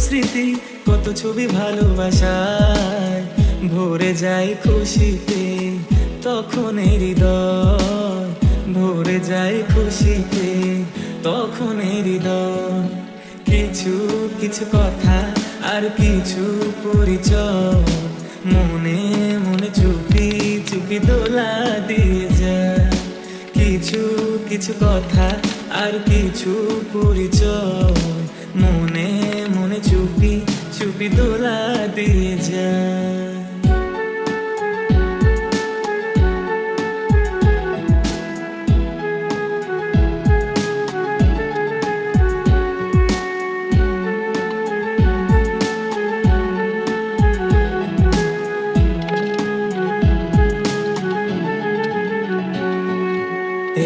স্মৃতি, কত ছবি ভালোবাসায়। ভরে যায় খুশিতে, তখন হৃদয়। ভরে যায় খুশিতে, তখন হৃদয়। কিছু কিছু কথা আর কিছু পরিচয়। মনে মনে চুপি চুপি দোলা দিয়ে যায়। কিছু কিছু কথা আর কিছু পরিচয়। মনে মনে চুপি দোলা দিয়ে যায়।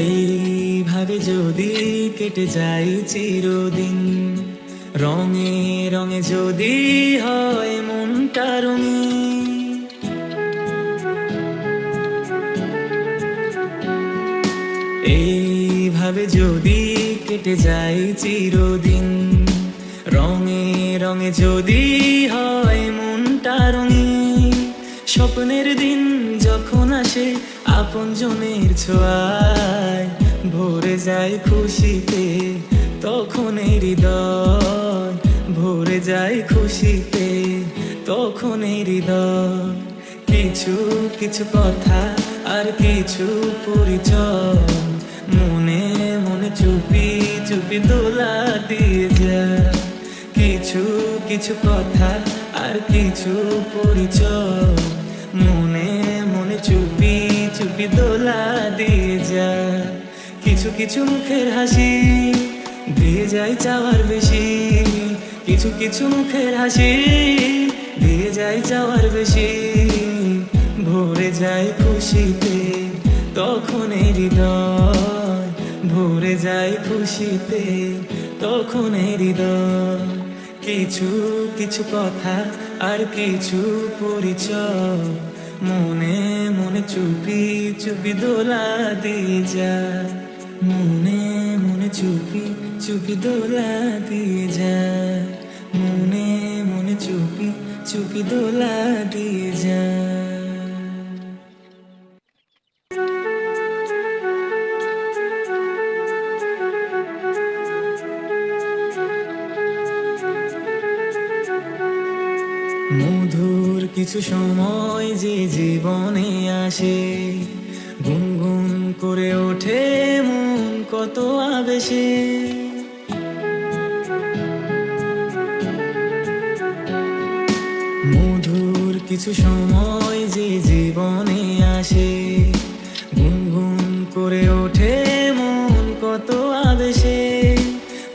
এইভাবে যদি কেটে যাই চিরদিন রঙে রঙে যদি হয় মনটা রঙিন এইভাবে যদি কেটে যাই চিরদিন, রঙে রঙে যদি হয় মনটা রঙিন স্বপ্নের দিন যখন আসে আপন জনের ছোঁয়ায় ভরে যায় খুশিতে, তখন হৃদয়। যায় খুশিতে, তখন এই হৃদয়। কিছু কিছু কথা আর কিছু পরিচয় মনে মনে চুপি চুপি দোলা দিয়ে যায়। কিছু কিছু কথা আর কিছু পরিচয় মনে মনে চুপি চুপি দোলা দিয়ে যায়। কিছু কিছু মুখের হাসি, দিয়ে যায় চাওয়ার বেশি। কিছু কিছু মুখের হাসি দিয়ে যায় চাওয়ার বেশি। ভরে যায় খুশিতে, তখন হৃদয়। ভরে যায় খুশিতে, তখন হৃদয়। কিছু কিছু কথা আর কিছু পরিচয় মনে মনে চুপি চুপি দোলা দিয়ে যায়। মনে মনে চুপি চুপি দোলা দিয়ে যায়। চুপি দোলা দিয়ে মধুর কিছু সময় যে জীবনে আসে, গুনগুন করে ওঠে মন কত আবেশে। কিছু সময় যে জীবনে আসে গুনগুন করে ওঠে মন কত আবেশে।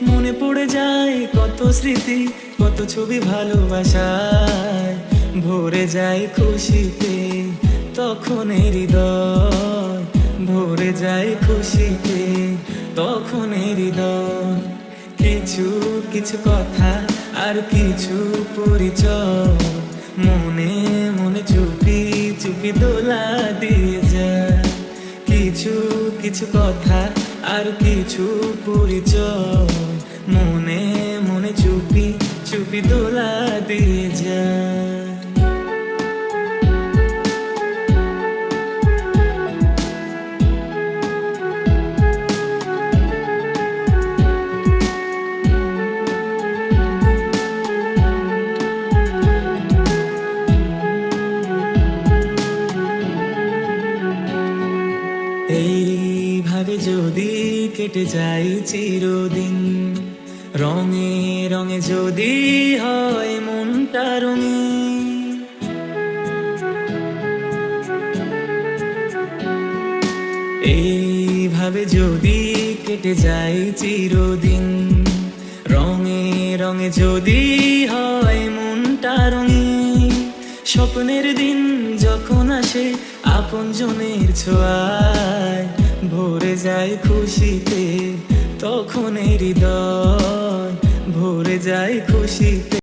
মনে পড়ে যায় কত স্মৃতি, কত ছবি ভালোবাসায়। ভরে যায় খুশিতে, তখন হৃদয়। ভরে যায় খুশিতে, তখন হৃদয়। কিছু কিছু কথা আর কিছু পরিচয়। মনে মনে চুপি চুপি দোলা দিয়ে যা কিছু কিছু কথা আর কিছু পরিচয়। মনে মনে চুপি চুপি দোলা দিয়ে যায়। এইভাবে যদি কেটে যাই চিরদিন, রঙে রঙে যদি হয় মনটা রঙিন। এইভাবে যদি কেটে যাই চিরদিন, রঙে রঙে যদি হয় মনটা রঙিন, স্বপ্নের দিন যখন আসে আপন জনের ছোঁয়ায় ভরে যায় খুশিতে তখন হৃদয় ভরে যায় খুশিতে।